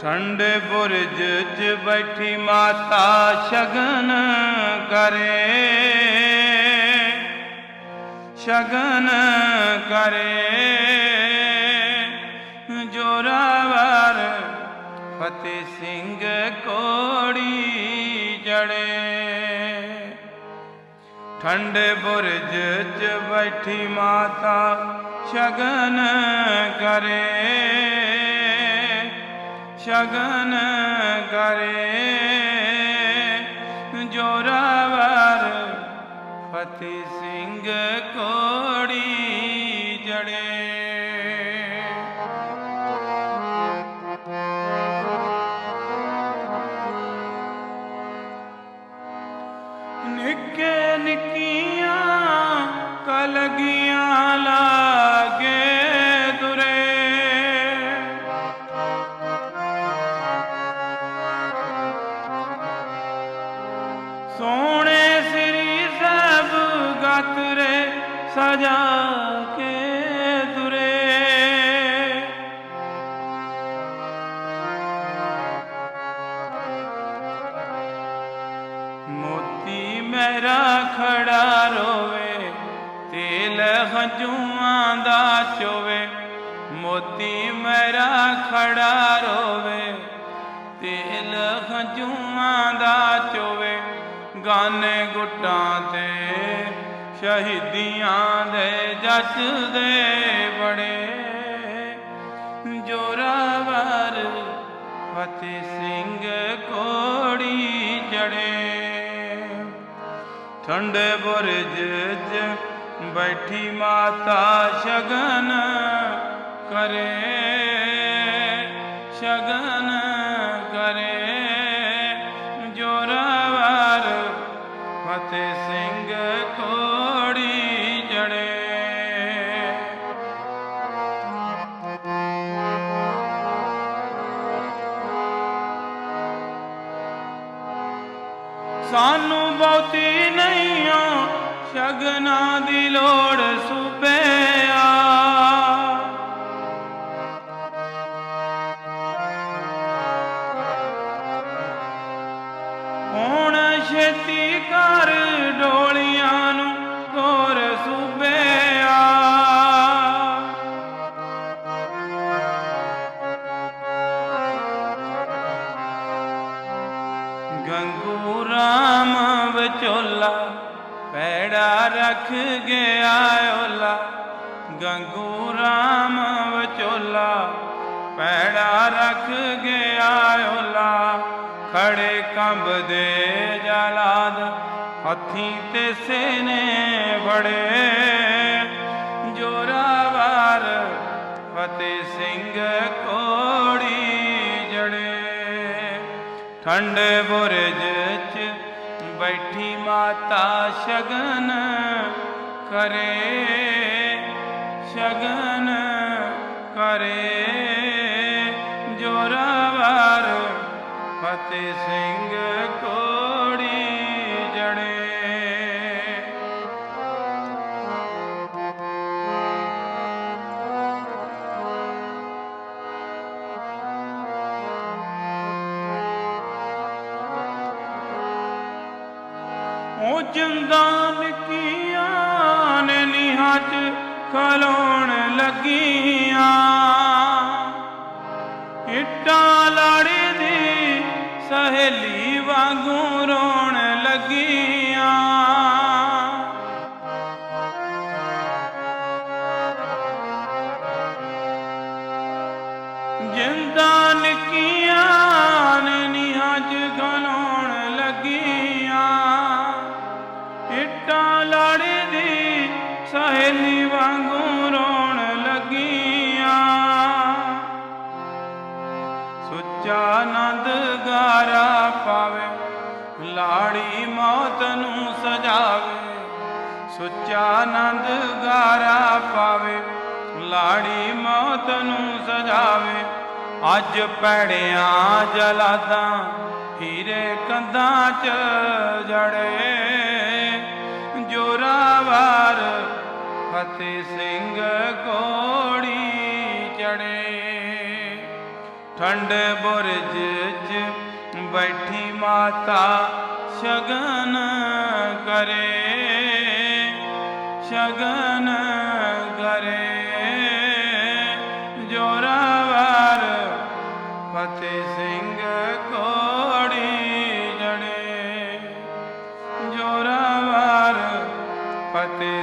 ਠੰਡੇ ਬੁਰਜ 'ਚ ਬੈਠੀ ਮਾਤਾ ਸ਼ਗਨ ਕਰੇ। ਸ਼ਗਨ ਕਰੇ। ਜੋਰਾਵਰ ਫਤਿਹ ਸਿੰਘ ਕੋੜੀ ਜੜੇ ਠੰਡੇ ਬੁਰਜ 'ਚ ਬੈਠੀ ਮਾਤਾ ਸ਼ਗਨ ਕਰੇ। ਸ਼ਗਨ ਕਰੇ ਜੋਰਾਵਰ ਫਤਿਹ ਸਿੰਘ ਕੋੜੀ ਜੜੇ। ਨਿੱਕੇ ਨਿੱਕੀ ਸਜਾ ਕੇ ਦੁਰੇ ਮੋਤੀ ਮੇਰਾ ਖੜਾ ਰੋਵੇ, ਤੇਲ ਹੰਝੂਆਂ ਦਾ ਚੋਵੇ। ਮੋਤੀ ਮੇਰਾ ਖੜਾ ਰੋਵੇ, ਤੇਲ ਹੰਝੂਆਂ ਦਾ ਚੋਵੇ। ਗਾਨੇ ਗੁੱਟਾਂ ਤੇ ਸ਼ਹੀਦੀਆਂ ਦੇ ਜੱਜਦੇ ਬੜੇ। ਜੋਰਾਵਰ ਫਤਿਹ ਸਿੰਘ ਕੋੜੀ ਜੜੇ ਠੰਡੇ ਬੁਰਜ 'ਚ ਬੈਠੀ ਮਾਤਾ ਸ਼ਗਨ ਕਰੇ। ਸਾਨੂੰ ਬਹੁਤੀ ਨਹੀਂ ਓ ਸ਼ਗਨਾਂ ਦੀ ਲੋੜ ਸੁਪਿਆ ਹੁਣ ਛੇਤੀ ਕਰ ਰੱਖ ਗਿਆ ਓਲਾ ਗੰਗੂ ਰਾਮ ਵਿਚੋਲਾ ਪੈੜਾ ਰੱਖ ਗਿਆ ਓਲਾ, ਖੜੇ ਕੰਬਦੇ ਜਲਾਦ, ਹੱਥੀ ਤੇ ਸੇਨੇ ਬੜੇ ਜੋਰਾਵਰ ਫਤਿਹ ਸਿੰਘ ਕੋੜੀ ਜੜੇ। ਠੰਡੇ ਬੁਰਜ 'ਚ ਬੈਠੀ ਮਾਤਾ ਸ਼ਗਨ ਕਰੇ ਸ਼ਗਨ ਕਰੇ। ਉਹ ਜੰਦਾਨ ਕੀਆਂ ਨੇ ਨੀਹਾਂ 'ਚ ਖਲੋਣ ਲੱਗੀਆਂ। ਇੱਟਾਂ ਲਾੜੀ ਦੀ ਸਹੇਲੀ ਵਾਂਗੂ ਰੋਣ ਲੱਗੀਆਂ। ਜਿੰਦਾਂ ਸਹੇਲੀ ਵਾਂਗੂ ਰੋਣ ਲੱਗੀਆਂ। ਸੁੱਚਾ ਆਨੰਦ ਗਾਰਾ ਪਾਵੇ, ਲਾੜੀ ਮੌਤ ਨੂੰ ਸਜਾਵੇ। ਸੁੱਚਾ ਆਨੰਦ ਗਾਰਾ ਪਾਵੇ, ਲਾੜੀ ਮੌਤ ਨੂੰ ਸਜਾਵੇ। ਅੱਜ ਪੈੜਿਆਂ ਜਲਾਦਾਂ, ਹੀਰੇ ਕੰਧਾਂ 'ਚ ਜੜੇ। ਫਤਿਹ ਸਿੰਘ ਕੋੜੀ ਚੜੇ। ਠੰਡੇ ਬੁਰਜ ਚ ਬੈਠੀ ਮਾਤਾ ਸ਼ਗਨ ਕਰੇ। ਸ਼ਗਨ ਕਰੇ। ਜੋਰਾਵਰ ਫਤਿਹ ਸਿੰਘ ਕੋੜੀ ਜੜੇ ਜੋਰਾਵਰ ਫਤਿਹ